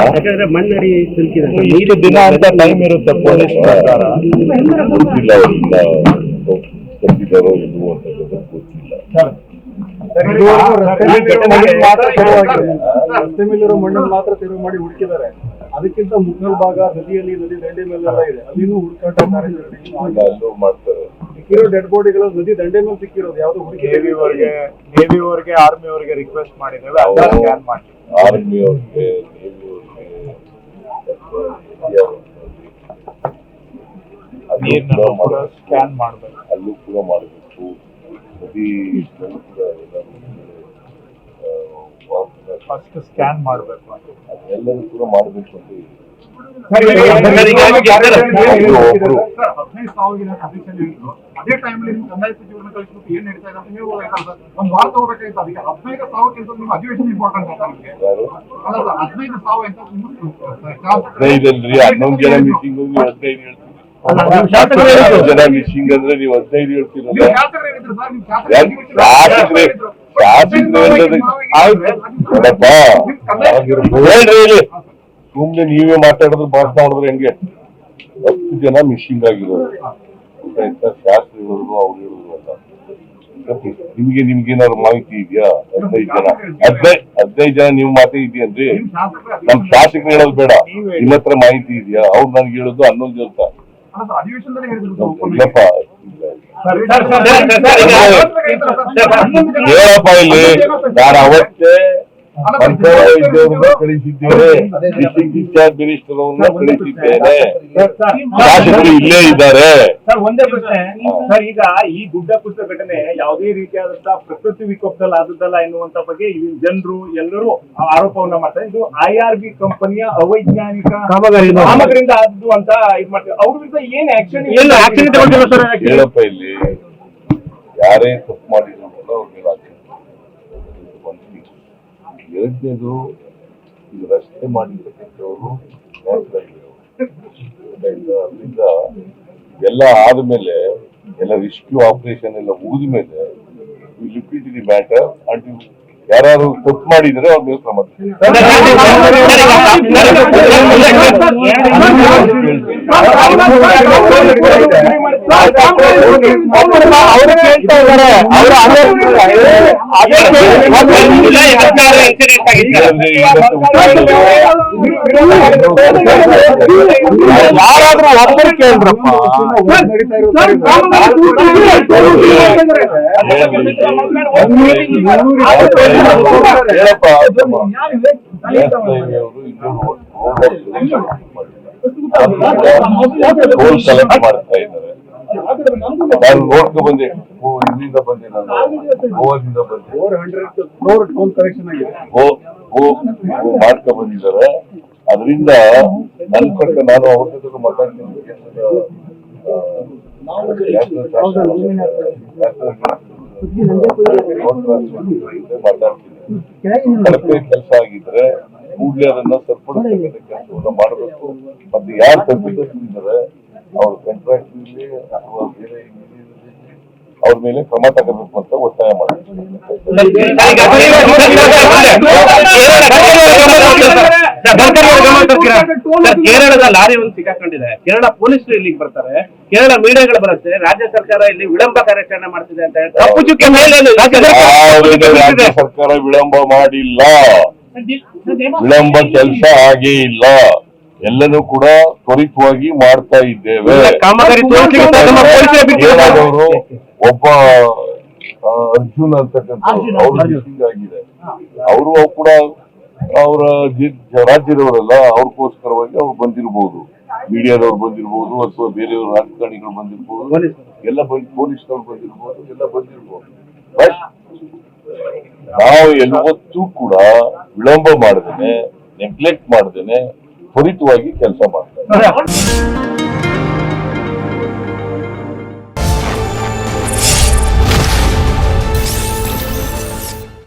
ಯಾಕಂದ್ರೆ ಮಣ್ಣಡಿ ಸಿಲ್ಕಿದೆ ಇಷ್ಟು ದಿನ ಅಂತ ಟೈಮ್ ಇರುತ್ತೆ ಪೊಲೀಸ್ ಪ್ರಕಾರ. ಗೊತ್ತಿಲ್ಲ ಅವರಿಂದ ತಪ್ಪಿದಾರೋ ಇಲ್ವೋ ಅಂತ ಗೊತ್ತಿಲ್ಲ. ರಸ್ತೆ ಮೇಲಿರೋ ಮಣ್ಣನ್ನು ಮಾತ್ರ ತೆರವು ಮಾಡಿ ಹುಡುಕಿದ್ದಾರೆ. ಅದಕ್ಕಿಂತ ಮುಕ್ಕಲ್ ಭಾಗ ನದಿಯಲ್ಲಿ ನದಿ ದಂಡೆ ಮೇಲೆಲ್ಲ ಇದೆ. ಅಲ್ಲಿನೂ ಹುಡುಕಾಟ ಕಾರ್ಯಾಚರಣೆ ಅಲ್ಲೂ ಮಾಡ್ತಾರೆ. ಸಿಕ್ಕಿರೋ ಡೆಡ್ ಬಾಡಿಗಳು ನದಿ ದಂಡೆ ಮೇಲೆ ಸಿಕ್ಕಿರೋದು ಯಾವ್ದು ಹುಡುಗಿ ನೇವಿ ಅವರಿಗೆ ನೇವಿ ಅವರಿಗೆ ಆರ್ಮಿ ಅವರಿಗೆ ರಿಕ್ವೆಸ್ಟ್ ಮಾಡಿದ್ದೇವೆ ಅಲ್ಲ ಸ್ಕ್ಯಾನ್ ಮಾಡಿ ಆರ್ಮಿ ಅವ್ರಿಗೆ ನೇವಿ ಅವ್ರಿಗೆ ನೀರ್ನ ಕೂಡ ಸ್ಕ್ಯಾನ್ ಮಾಡ್ಬೇಕು ಅಲ್ಲೂ ಕೂಡ ಮಾಡಬೇಕು ನದಿ ಫಸ್ಟ್ ಸ್ಕ್ಯಾನ್ ಮಾಡ್ಬೇಕು ಅಂತ ಎಲ್ಲರೂ ಕೂಡ ಮಾಡಬೇಕು ಅಂತ ಸರ್. ಹದಿನೈದು ಸಾವಿರ ಅದೇ ಟೈಮಲ್ಲಿ ನೀವು ಕಂದಾಯ ಸಚಿವರನ್ನ ಕಳಿಸ್ಬಿಟ್ಟು ಏನ್ ನಡೀತಾ ಇದೆ ಅಂತ ಸರ್ ಒಂದು ವಾರ ತಗೋಬೇಕಾಗಿತ್ತು ಅದಕ್ಕೆ ಹದಿನೈದು ಸಾವಿರಕ್ಕಿಂತ ನಿಮ್ಮ ಅಧಿವೇಶನ ಇಂಪಾರ್ಟೆಂಟ್ ಅಂತ ನಮಗೆ. ಯಾರು? ಅಲ್ಲ ಸರ್ ಹದಿನೈದು ಸಾವಿರ ಅಂತ ಹದಿನೈದಲ್ರಿ ಹನ್ನೊಂದು ಜನ ಹದಿನೈದು ಜನ ಮಿಸ್ಸಿಂಗ್ ಅಂದ್ರೆ ನೀವು ಹದಿನೈದು ಹೇಳ್ತೀರಲ್ಲ? ಹೇಳ್ರಿ ಸುಮ್ನೆ ನೀವೇ ಮಾತಾಡಿದ್ರೆ ಭಾಷಣ ಮಾಡಿದ್ರೆ ಹೆಂಗೆ? ಹತ್ತು ಜನ ಮಿಷಿಂಗ್ ಆಗಿರೋದು. ಗೊತ್ತಾಯ್ತಾ ಶಾಸ್ತ್ರ ಶಾಸ್ತ್ರಿಗಳು ಅವ್ರು ಅಲ್ಲ ಮತ್ತೆ ನಿಮ್ಗೆ ನಿಮ್ಗೆ ಏನಾದ್ರು ಮಾಹಿತಿ ಇದೆಯಾ ಹದಿನೈದು ಜನ ಹದಿನೈದು ಹದಿನೈದು ಜನ ನೀವು ಮಾತಾಡಿದ್ಯಾ ಅಂದ್ರೆ ನಮ್ ಶಾಸಕರು ಹೇಳೋದು ಬೇಡ ನಿಮ್ಮ ಹತ್ರ ಮಾಹಿತಿ ಇದೆಯಾ ಅವ್ರು ನನ್ಗೆ ಹೇಳೋದು ಹನ್ನೊಂದು ದಿವಸ ಇಲ್ಲಪ್ಪ ಹೇಳಪ್ಪ ಇಲ್ಲಿ ನಾನು ಅವತ್ತೇ ಕಳಿಸಿದ್ದೇನೆ. ಕಳಿಸಿದ್ದೇವೆ ಮಿನಿಸ್ಟರ್ ಅವ್ರನ್ನ ಕಳಿಸಿದ್ದೇನೆ. ಶಾಸಕರು ಇಲ್ಲೇ ಇದ್ದಾರೆ. ಸರ್ ಒಂದೇ ಪ್ರಶ್ನೆ. ಸರ್ ಈಗ ಈ ಗುಡ್ಡ ಕುಸಿತ ಘಟನೆ ಯಾವುದೇ ರೀತಿಯಾದಂತಹ ಪ್ರಕೃತಿ ವಿಕೋಪದಲ್ಲಿ ಆದದ್ದಲ್ಲ ಎನ್ನುವಂತ ಬಗ್ಗೆ ಇಲ್ಲಿ ಜನರು ಎಲ್ಲರೂ ಆರೋಪವನ್ನ ಮಾಡ್ತಾರೆ. ಇದು ಐ ಆರ್ ಬಿ ಕಂಪನಿಯ ಅವೈಜ್ಞಾನಿಕ ಕಾಮಗಾರಿಯಿಂದ. ಆದದ್ದು ಅಂತ ಇದು ಮಾಡ್ತಾರೆ. ಅವ್ರ ವಿರುದ್ಧ ಏನ್ ಆಕ್ಷನ್ ಏನು action ತಗೊಂಡಿಲ್ಲ ಸರ್ ಹೇಳಪ್ಪ ಇಲ್ಲಿ. ಯಾರೇ ತಪ್ಪು ಮಾಡಿದ್ರು ಅವ್ರ ಮೇಲೆ ಎರಡನೇದು ಇದು ರಸ್ತೆ ಮಾಡಿರ್ತಕ್ಕಂಥವ್ರು ಅದರಿಂದ ಎಲ್ಲ ಆದ್ಮೇಲೆ ಎಲ್ಲ ರಿಸ್ಕ್ಯೂ ಆಪರೇಷನ್ ಎಲ್ಲ ಮುಗಿದ ಮೇಲೆ ಲಿಕ್ವಿಡ್ ದಿ ಮ್ಯಾಟರ್ ಅಂಡ್ ಯಾರು ತಪ್ಪು ಮಾಡಿದ್ರೆ ಅವ್ರ ಮೇಲೆ ಕ್ರಮ ಕೇಳ್ತಾ ಇದಾರೆ ಅವ್ರು ಯಾರಾದ್ರೂ ಒಬ್ಬರು ಕೇಳ್ರಪ್ಪ ಹೇಳಪ್ಪ ಮಾಡ್ತಾ ಇದ್ದಾರೆ ನಾನು ನೋಡ್ಕೊ ಬಂದೆ ಓ ಇಲ್ಲಿಂದ ಬಂದೆ ನಾನು ಗೋವಾದಿಂದ ಮಾಡ್ಕೊ ಬಂದಿದ್ದಾರೆ. ಅದರಿಂದ ನನ್ನ ಪ್ರಕಾರ ನಾನು ಅವ್ರ ಜೊತೆ ಮಾತಾಡ್ತೀನಿ. ಕಳಪೆ ಕೆಲಸ ಆಗಿದ್ರೆ ಕೂಡಲೇ ಅದನ್ನ ಸರಿಪಡಿಸ್ತಕ್ಕಂಥ ಕೆಲಸವನ್ನ ಮಾಡಬೇಕು. ಮತ್ತೆ ಯಾರು ತಪ್ಪಿದ್ದಾರೆ ಅವ್ರ ಕಾಂಟ್ರಾಕ್ಟ್ ಅಥವಾ ಅವ್ರ ಮೇಲೆ ಕ್ರಮ ತಗೋಬೇಕು ಅಂತ ಒತ್ತಾಯ ಮಾಡ್ತೀವಿ. ಕೇರಳದ ಲಾರಿ ಒಂದು ಸಿಕ್ಕಾಕೊಂಡಿದೆ. ಕೇರಳ ಪೊಲೀಸರು ಇಲ್ಲಿಗೆ ಬರ್ತಾರೆ. ಕೇರಳ ಮೀಡಿಯಾಗಳು ಬರುತ್ತೆ. ರಾಜ್ಯ ಸರ್ಕಾರ ಇಲ್ಲಿ ವಿಳಂಬ ಕಾರ್ಯಾಚರಣೆ ಮಾಡ್ತಿದೆ ಅಂತ ರಾಜ್ಯ ಸರ್ಕಾರ ಸರ್ಕಾರ ವಿಳಂಬ ಮಾಡಿಲ್ಲ. ವಿಳಂಬ ಕೆಲಸ ಆಗೇ ಇಲ್ಲ. ಎಲ್ಲನೂ ಕೂಡ ತ್ವರಿತವಾಗಿ ಮಾಡ್ತಾ ಇದ್ದೇವೆ. ಅರ್ಜುನ್ ಅಂತಕ್ಕಂಥ ಆಗಿದೆ. ಅವರು ಕೂಡ ಅವರ ರಾಜ್ಯದವರಲ್ಲ ಅವ್ರಿಗೋಸ್ಕರವಾಗಿ ಅವ್ರು ಬಂದಿರಬಹುದು ಮೀಡಿಯಾದವ್ರು ಬಂದಿರಬಹುದು ಅಥವಾ ಬೇರೆಯವ್ರ ರಾಜಕಾರಣಿಗಳು ಬಂದಿರಬಹುದು ಎಲ್ಲ ಪೊಲೀಸ್ನವ್ರು ಬಂದಿರಬಹುದು ಎಲ್ಲ ಬಂದಿರಬಹುದು ಬಟ್ ನಾವು ಯಾವತ್ತೂ ಕೂಡ ವಿಳಂಬ ಮಾಡದೇನೆ ನೆಗ್ಲೆಕ್ಟ್ ಮಾಡದೇನೆ ತ್ವರಿತವಾಗಿ ಕೆಲಸ ಮಾಡ್ತಾರೆ